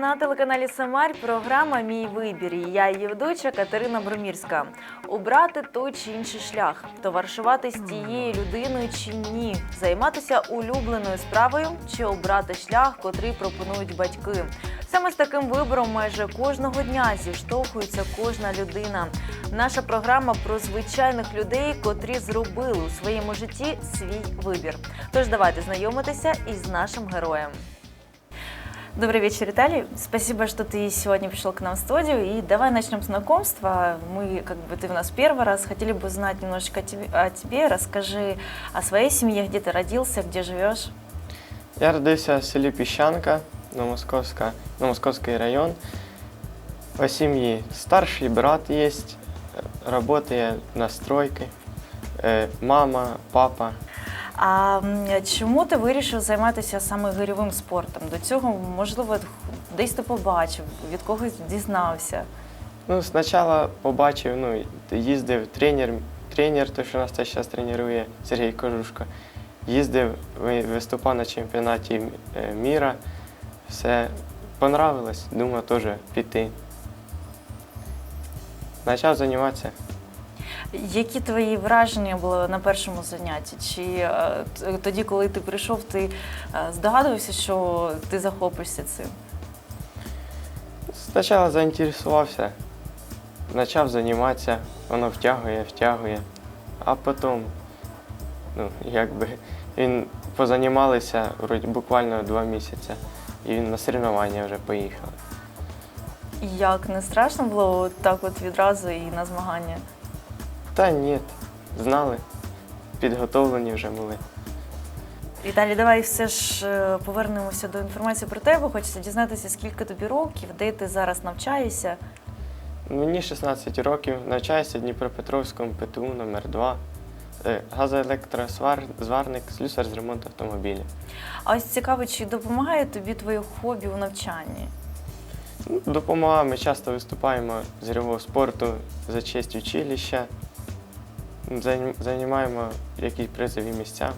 на телеканалі Самарь. Програма Мій вибір. І Я її ведуча Катерина Бромірська. Обрати той чи інший шлях, товаришувати з тією людиною чи ні, займатися улюбленою справою чи обрати шлях, котрий пропонують батьки. Саме з таким вибором майже кожного дня зіштовхується кожна людина. Наша програма про звичайних людей, котрі зробили у своєму житті свій вибір. Тож давайте знайомитися із нашим героєм. Добрый вечер, Виталий. Спасибо, что ты сегодня пришел к нам в студию. И давай начнем знакомство. Мы, как бы, ты у нас первый раз, хотели бы узнать немножечко о тебе. О тебе. Расскажи о своей семье, где ты родился, где живешь. Я родився в селі Піщанка, Новомосковська, Новомосковський район. У сім'ї старший брат є, працює на стройці, Е, мама, папа. А чому ти вирішив займатися саме гирьовим спортом? До цього, можливо, десь ти побачив, від когось дізнався. Ну, спочатку побачив, ну, їздив тренер, тренер, той, що нас зараз тренує, Сергій Кожушко. Їздив, виступав на чемпіонаті е, міра. Все понравилось, думав теж піти. Почав займатися. Які твої враження були на першому занятті? Чи е, тоді, коли ти прийшов, ти е, здогадувався, що ти захопишся цим? Спочатку заінтересувався, почав займатися, воно втягує, втягує, а потім, ну, якби, він позанімалися буквально два місяці, і він на соревнування вже поїхав. Як не страшно було так от відразу і на змагання? Та ні, знали, підготовлені вже були. Віталій, давай все ж е, повернемося до інформації про тебе. Хочеться дізнатися, скільки тобі років, де ти зараз навчаєшся. Мені 16 років, навчаюся в Дніпропетровському ПТУ номер 2 газоелектрозварник, слюсар з ремонту автомобілів. А ось цікаво, чи допомагає тобі твоє хобі у навчанні? Ну, Допомога, ми часто виступаємо з гірьового спорту за честь училища, займаємо якісь призові місця.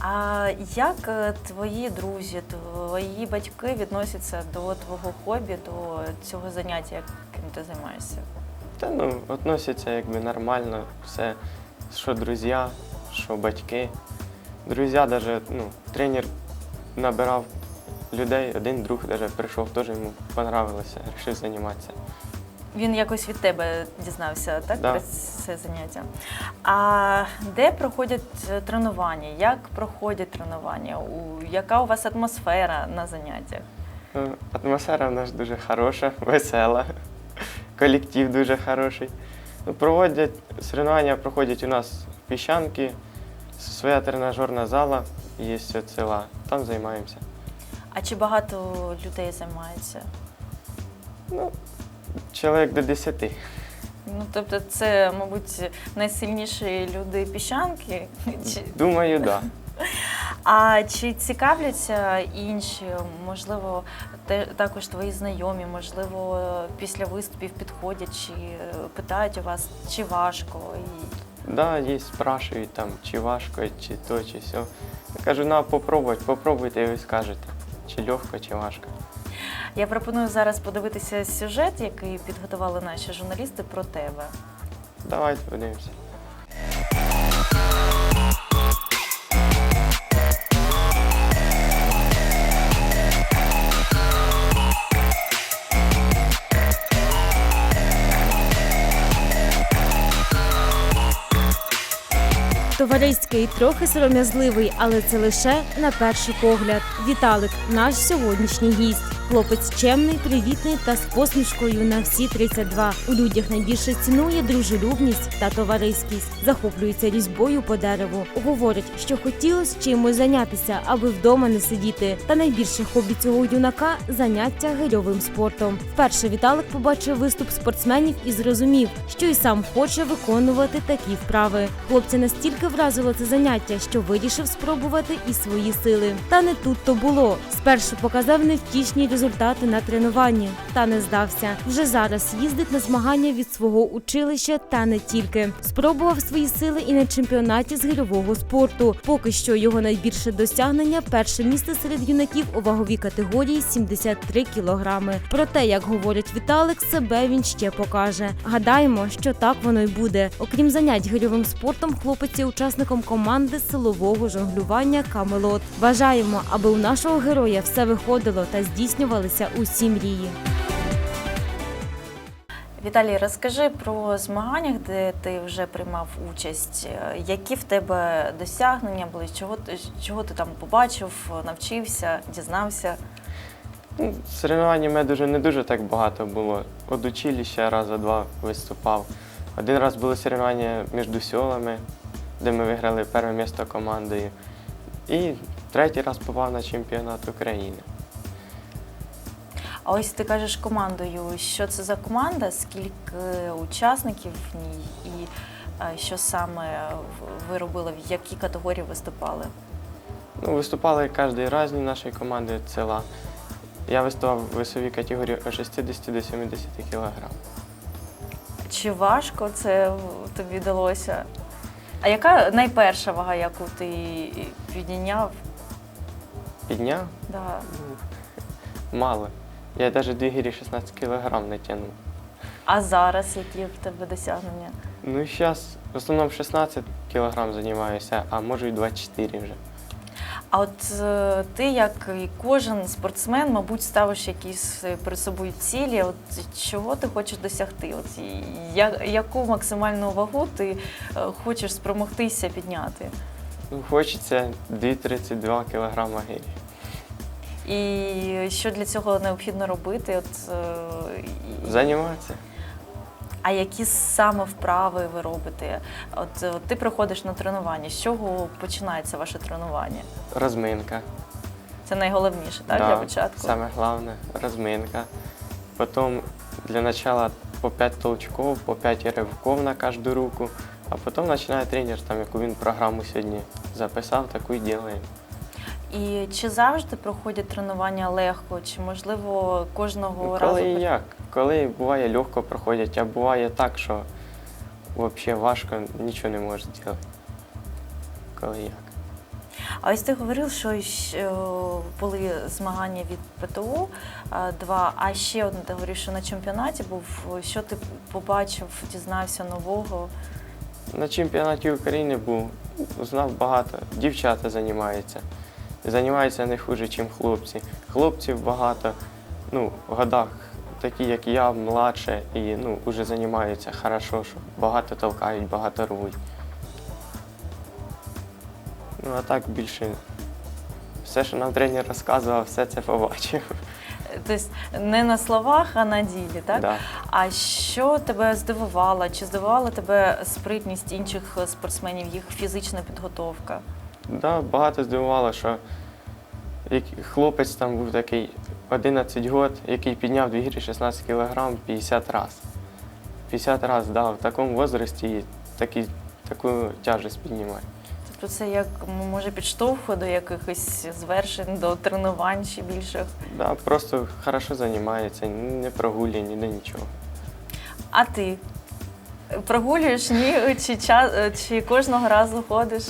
А як е, твої друзі, твої батьки відносяться до твого хобі, до цього заняття, яким ти займаєшся? Та ну, відносяться якби нормально, все, що друзі, що батьки. Друзі, навіть ну, тренер набирав людей, один друг навіть прийшов, теж йому понравилося, вирішив займатися. Він якось від тебе дізнався, так? Да. Про це заняття. А де проходять е, тренування? Як проходять тренування? У, яка у вас атмосфера на заняттях? Ну, Атмосфера в нас дуже хороша, весела. Колектив дуже хороший. Ну, проводять, соревнування проходять у нас в Піщанки, своя тренажерна зала є села. Там займаємося. А чи багато людей займається? Ну, чоловік до 10. Ну, тобто, це, мабуть, найсильніші люди піщанки. Чи... Думаю, так. Да. А чи цікавляться інші, можливо, те, також твої знайомі, можливо, після виступів підходять чи е, питають у вас, чи важко? І... Да, є, спрашують там, чи важко, чи то, чи все. Я кажу, на попробувати, попробуйте, і ви скажете, чи легко, чи важко. Я пропоную зараз подивитися сюжет, який підготували наші журналісти про тебе. Давайте подивимося. Товариський, трохи сором'язливий, але це лише на перший погляд. Віталик, наш сьогоднішній гість. Хлопець чемний, привітний та з посмішкою на всі 32. У людях найбільше цінує дружелюбність та товариськість. Захоплюється різьбою по дереву. Говорить, що хотілося чимось зайнятися, аби вдома не сидіти. Та найбільше хобі цього юнака заняття гирьовим спортом. Вперше Віталик побачив виступ спортсменів і зрозумів, що й сам хоче виконувати такі вправи. Хлопця настільки вразило це заняття, що вирішив спробувати і свої сили. Та не тут то було. Спершу показав невтішні результати результати на тренуванні. Та не здався. Вже зараз їздить на змагання від свого училища та не тільки. Спробував свої сили і на чемпіонаті з гирьового спорту. Поки що його найбільше досягнення перше місце серед юнаків у ваговій категорії 73 кілограми. Проте, як говорить Віталик, себе він ще покаже. Гадаємо, що так воно й буде. Окрім занять гирьовим спортом, хлопець є учасником команди силового жонглювання Камелот. Бажаємо, аби у нашого героя все виходило та здійснювалися усі мрії. Віталій, розкажи про змагання, де ти вже приймав участь. Які в тебе досягнення були? Чого ти чого ти там побачив, навчився, дізнався? Ну, Соревнувань у мене дуже не дуже так багато було. От училища раза два виступав. Один раз були соревнування між селами, де ми виграли перше місце командою. І третій раз попав на чемпіонат України. А ось ти кажеш командою. Що це за команда? Скільки учасників в ній, і е, що саме ви робили? В якій категорії виступали? Ну, виступали кожен різні нашої команди села. Я виступав в весовій категорії від 60 до 70 кг. Чи важко це тобі далося? А яка найперша вага, яку ти підійняв? Підняв Да. мало. Я навіть дві гірі 16 кг не тягнув. А зараз які в тебе досягнення? Ну, зараз в основному 16 кг займаюся, а можу і 24 вже. А от е, ти, як і кожен спортсмен, мабуть, ставиш якісь е, перед собою цілі. От чого ти хочеш досягти? От я, яку максимальну вагу ти е, хочеш спромогтися підняти? Ну, хочеться 2,32 кг гирі. І що для цього необхідно робити? От, е, і- Займатися. А які саме вправи ви робите? От, е, ти приходиш на тренування. З чого починається ваше тренування? Розминка. Це найголовніше, так, Да, для початку. Саме головне розминка. Потім для начала по 5 толчков, по 5 ривков на кожну руку, а потім починає тренер, там, яку він програму сьогодні записав, таку і робимо. І чи завжди проходять тренування легко, чи можливо кожного Ну, разу коли і як? Коли буває легко проходять, а буває так, що взагалі важко, нічого не можеш зробити. Коли як. А ось ти говорив, що щ- були змагання від ПТУ а, два, а ще одне ти говорив, що на чемпіонаті був. Що ти побачив, дізнався нового? На чемпіонаті України був, знав багато. Дівчата займаються. Займаються не хуже, ніж хлопці. Хлопців багато, ну, в годах такі, як я, младше, і ну, вже займаються хорошо, що багато толкають, багато рвуть. Ну, а так більше все, що нам тренер розказував, все це побачив. Тобто не на словах, а на ділі, так? Да. А що тебе здивувало? Чи здивувала тебе спритність інших спортсменів, їх фізична підготовка? Да, багато здивувало, що як хлопець там був такий 11 років, який підняв 2 гірі 16 кг 50 разів. 50 разів, да, в такому возрасті такі, таку тяжесть піднімає. Тобто це як може підштовхує до якихось звершень, до тренувань ще більших. Да, просто хорошо займається, не прогулює ніде нічого. А ти прогулюєш ні? Чи, чи кожного разу ходиш?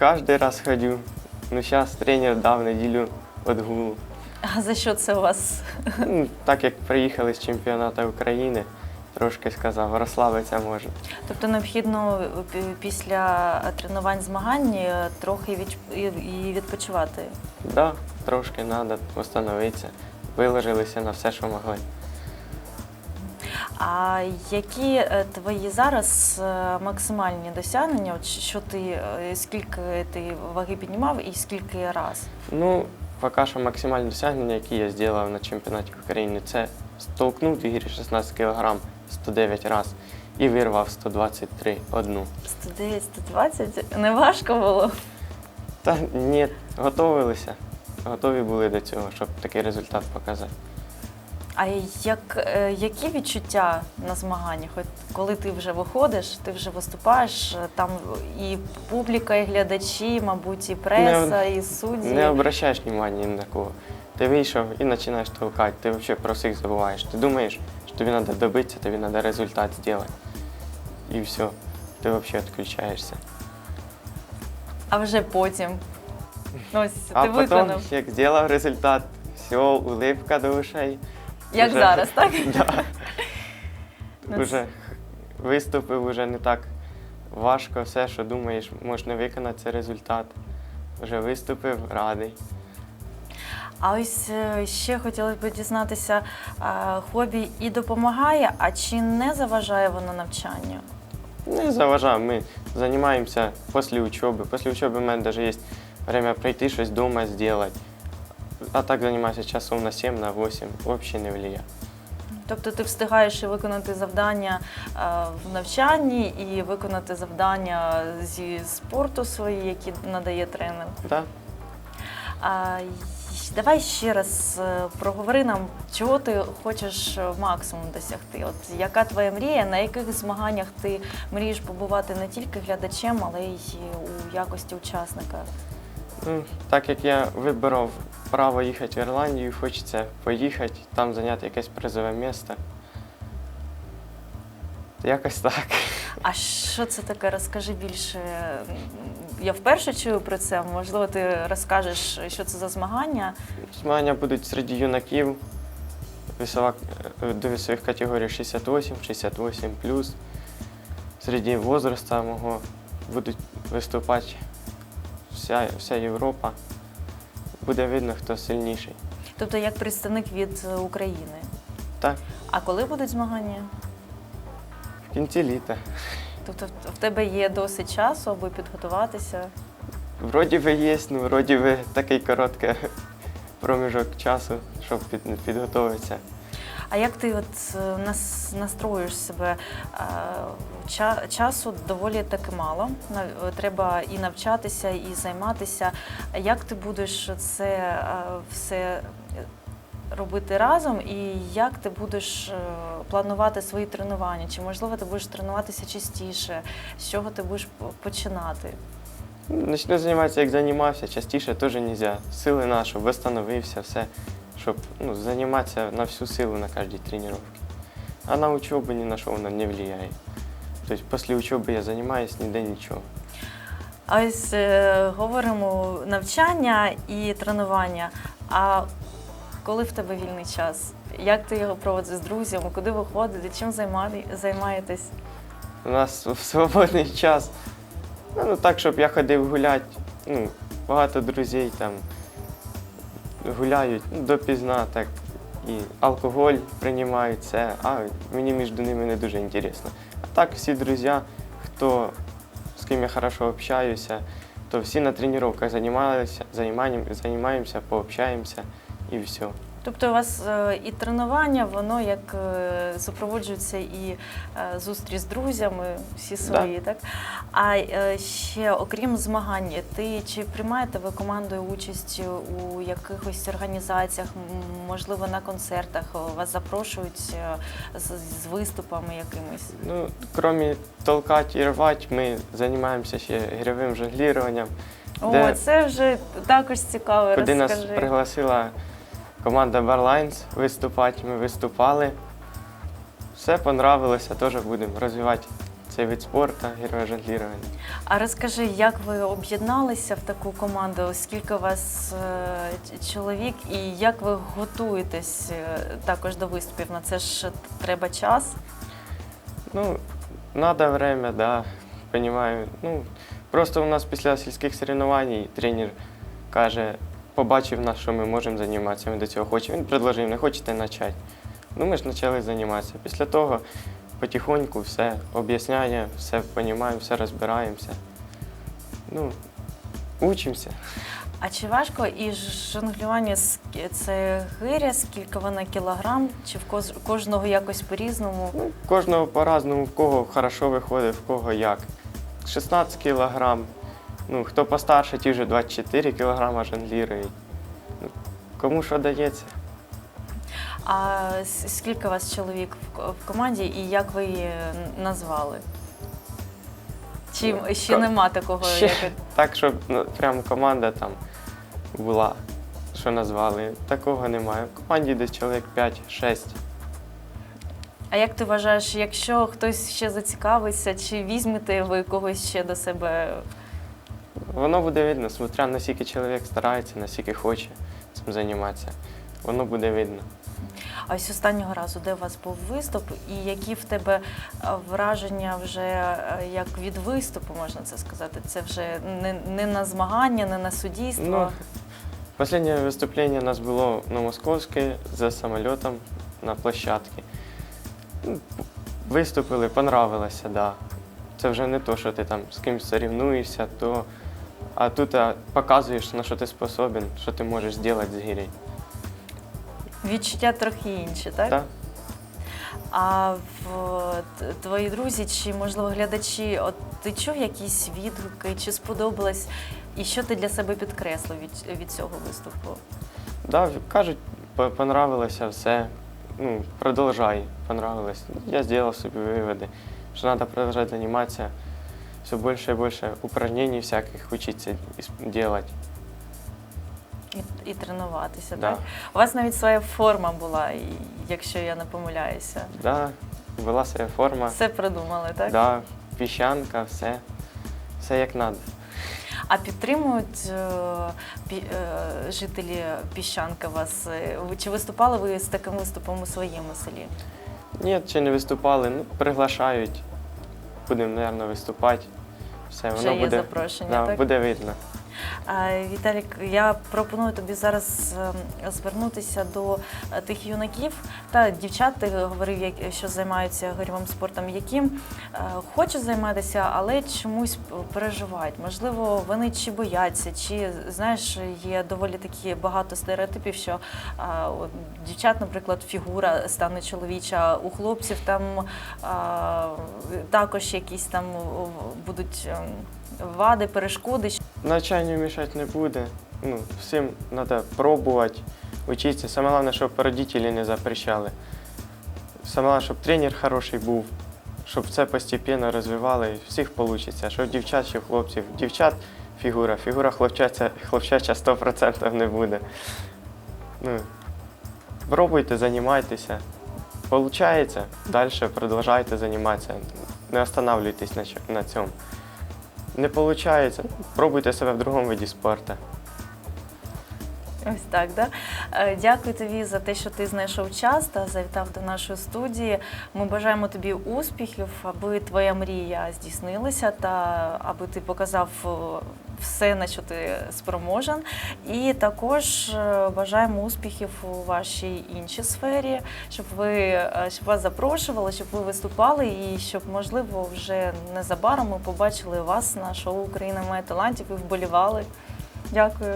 Кожен раз ходю. Ну, зараз тренер дав неділю відгулу. А за що це у вас? Ну, так як приїхали з чемпіонату України, трошки сказав, розслабитися можна. Тобто необхідно пі- після тренувань змагань е, трохи відч- і- і відпочивати. Да, трошки треба встановитися. Виложилися на все, що могли. А які е, твої зараз е, максимальні досягнення? От що ти е, скільки ти ваги піднімав і скільки раз? Ну, поки що максимальне досягнення, яке я зробив на чемпіонаті України, це столкнув 2 16 кг 109 разів і вирвав 123 одну. 109, 120? Не важко було? Та ні, готувалися. Готові були до цього, щоб такий результат показати. А як, е, які відчуття на змаганнях? От коли ти вже виходиш, ти вже виступаєш, е, там і публіка, і глядачі, мабуть, і преса, і судді. Не обращаєш уваги на кого. Ти вийшов і починаєш толкати, ти взагалі про всіх забуваєш. Ти думаєш, що тобі треба добитися, тобі треба результат зробити. І все, ти взагалі відключаєшся. А вже потім. Ось А ти потім, як зробив результат, все, улипка до ушей. Як Уже- зараз, так? Да. Ну, Уже виступив, уже не так важко все, що думаєш, можна виконати цей результат. Вже виступив, радий. А ось е, ще хотілося б дізнатися, а, хобі і допомагає, а чи не заважає воно навчанню? Не заважав, ми займаємося після учоби. Після учоби в мене навіть є время прийти щось вдома зробити. А так займаюся часом на 7, на 8, взагалі не впливає. Тобто ти встигаєш і виконати завдання е, в навчанні, і виконати завдання зі спорту свої, які надає тренер. Да? А, давай ще раз е, проговори нам, чого ти хочеш е, максимум досягти. От яка твоя мрія, на яких змаганнях ти мрієш побувати не тільки глядачем, але й у якості учасника? Так як я вибрав право їхати в Ірландію, хочеться поїхати, там зайняти якесь призове місце. Якось так. А що це таке? Розкажи більше. Я вперше чую про це. Можливо, ти розкажеш, що це за змагання. Змагання будуть серед юнаків весова, до весових категорій 68, 68 Серед возраста мого будуть виступати вся, вся Європа. Буде видно, хто сильніший. Тобто як представник від е, України. Так, А коли будуть змагання? в кінці літа. Тобто в- тебе є досить часу, аби підготуватися. Вроді би є, ну вроді би такий короткий проміжок часу, щоб під, підготуватися. А як ти от е, нас настроїш себе? Е, ча- Часу доволі таки мало. Треба і навчатися, і займатися. Як ти будеш це е, все робити разом, і як ти будеш планувати свої тренування? Чи можливо ти будеш тренуватися частіше? З чого ти будеш починати? Начну займатися, як займався, частіше теж не можна. Сили на, встановився, все, щоб ну, займатися на всю силу на кожній тренуванні. А на учебу ні на що воно не впливає. Тобто після учоби я займаюся, ніде нічого. А ось е, говоримо навчання і тренування. А коли в тебе вільний час? Як ти його проводиш з друзями? Куди ви ходите? Чим займаєтесь? У нас в свободний час. Ну, ну так, щоб я ходив гуляти. Ну, багато друзів там гуляють допізна, так. І алкоголь приймають це, а мені між ними не дуже інтересно. А так всі друзі, хто з ким я хорошо общаюся, то всі на тренуваннях займалися, займаємося, пообщаємося і все. Тобто у вас е, і тренування, воно як е, супроводжується і е, зустріч з друзями, всі свої, так? А ще окрім змагань, ти чи приймаєте ви командою участь у якихось організаціях, можливо, на концертах вас запрошують з, виступами якимись? Ну, крім толкати і рвати, ми займаємося ще ігровим жонгліруванням. О, Де- це вже також цікаво. Куди нас пригласила команда Barlines виступати, ми виступали. Все понравилося, теж будемо розвивати цей вид спорту, ігрове жонглірування. А розкажи, як ви об'єдналися в таку команду? Скільки у вас е, чоловік, і як ви готуєтесь е, також до виступів? На це ж треба час. Ну, треба время, да, розумію. Ну, просто у нас після сільських соревнувань тренер каже, побачив нас, що ми можемо займатися, ми до цього хочемо. Він предложив, не хочете почати. Ну, ми ж почали займатися. Після того потихоньку все об'ясняє, все розуміємо, все розбираємося. Ну, учимося. А чи важко і жонглювання це гиря, скільки вона кілограм, чи в кожного якось по-різному? Ну, кожного по-разному, в кого хорошо виходить, в кого як. 16 кілограм. Ну, хто постарше, ті вже 24 кілограма жонглірують. Ну, кому що дається. А скільки у вас чоловік в в команді і як ви її назвали? Чи Ну, ще ко- нема такого? Ще Як... так, щоб ну, прям команда там була. що назвали. Такого немає. В команді десь чоловік 5-6. А як ти вважаєш, якщо хтось ще зацікавиться, чи візьмете ви когось ще до себе? Воно буде видно, смотря наскільки чоловік старається, наскільки хоче цим займатися. Воно буде видно. А ось останнього разу, де у вас був виступ, і які в тебе е, враження вже е, як від виступу, можна це сказати? Це вже не, не на змагання, не на суддійство. Ну, Последнее выступление у нас было на Московской за самолетом на площадке. Ну, Виступили, понравилося, да. Це вже не то, що ти там з кимось соревнуєшся, то... а тут показуєш, на що ти способен, що ти можеш зробити з гірей. Відчуття трохи інші, так? Так? А в твої друзі чи можливо глядачі, от ти чув якісь відгуки, чи сподобалось, і що ти для себе підкреслив від, від цього виступу? Да, кажуть, понравилося все. Ну, продовжай, понравилось. Я зробив собі виводи, що треба продовжувати займатися, все більше і більше упражнений всяких вчитися робити. І, і тренуватися, Да. так? У вас навіть своя форма була, якщо я не помиляюся. Да, була своя форма, Все придумали, так? да, піщанка, все, все як треба. А підтримують е, пі- е, жителі піщанка вас? Е, Чи виступали ви з таким виступом у своєму селі? Ні, ще не виступали, ну, приглашають. Будемо, мабуть, виступати. Все, Вже воно є буде, запрошення, да, так? буде видно. Віталік, я пропоную тобі зараз ем, звернутися до е, тих юнаків та дівчат, ти говорив, що займаються гирьовим спортом, які е, хочуть займатися, але чомусь переживають. Можливо, вони чи бояться, чи знаєш, є доволі такі багато стереотипів, що дівчат, наприклад, фігура стане чоловіча, у хлопців там також якісь там будуть ем, вади, перешкоди. Навчанню мішати не буде. Ну, всім треба пробувати, вчитися. Саме головне, щоб родителі не запрещали. Саме головне, щоб тренер хороший був, щоб це постійно розвивали, і всіх вийде. Що дівчат, що хлопців. Дівчат фігура, фігура хлопчача, хлопчача 100% не буде. Ну, пробуйте, займайтеся. Получається, далі продовжуйте займатися. Не останавливайтесь на цьому. Не виходить, пробуйте себе в другому виді спорту. Ось так, да? Е, Дякую тобі за те, що ти знайшов час та завітав до нашої студії. Ми бажаємо тобі успіхів, аби твоя мрія здійснилася та аби ти показав е, все, на що ти спроможен. І також е, бажаємо успіхів у вашій іншій сфері, щоб ви е, щоб вас запрошували, щоб ви виступали, і щоб, можливо, вже незабаром ми побачили вас на шоу Україна має талантів і вболівали. Дякую.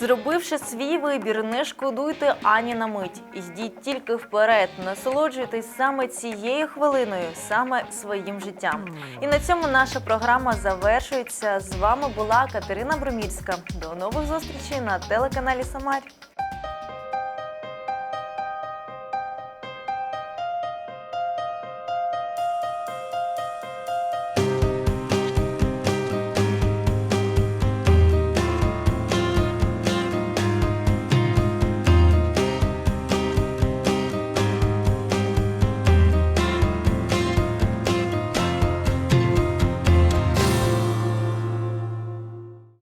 Зробивши свій вибір, не шкодуйте ані на мить. Йдіть тільки вперед, насолоджуйтесь саме цією хвилиною, саме своїм життям. І на цьому наша програма завершується. З вами була Катерина Бромірська. До нових зустрічей на телеканалі Самарь.